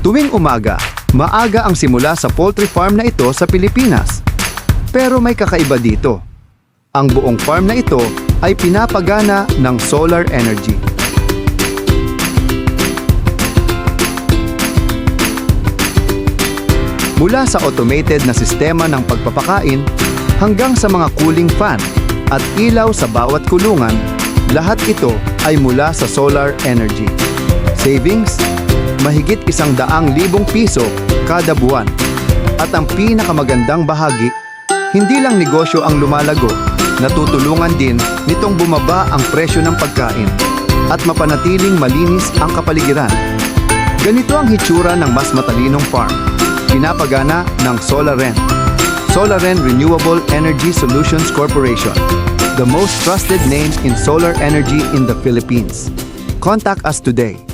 Tuwing umaga, maaga ang simula sa poultry farm na ito sa Pilipinas. Pero may kakaiba dito. Ang buong farm na ito ay pinapagana ng solar energy. Mula sa automated na sistema ng pagpapakain hanggang sa mga cooling fan at ilaw sa bawat kulungan, lahat ito ay mula sa solar energy. Savings? Mahigit isang daang libong piso kada buwan. At ang pinakamagandang bahagi, hindi lang negosyo ang lumalago, natutulungan din nitong bumaba ang presyo ng pagkain at mapanatiling malinis ang kapaligiran. Ganito ang hitsura ng mas matalinong farm. Pinapagana ng SolarEn. SolarEn Renewable Energy Solutions Corporation. The most trusted name in solar energy in the Philippines. Contact us today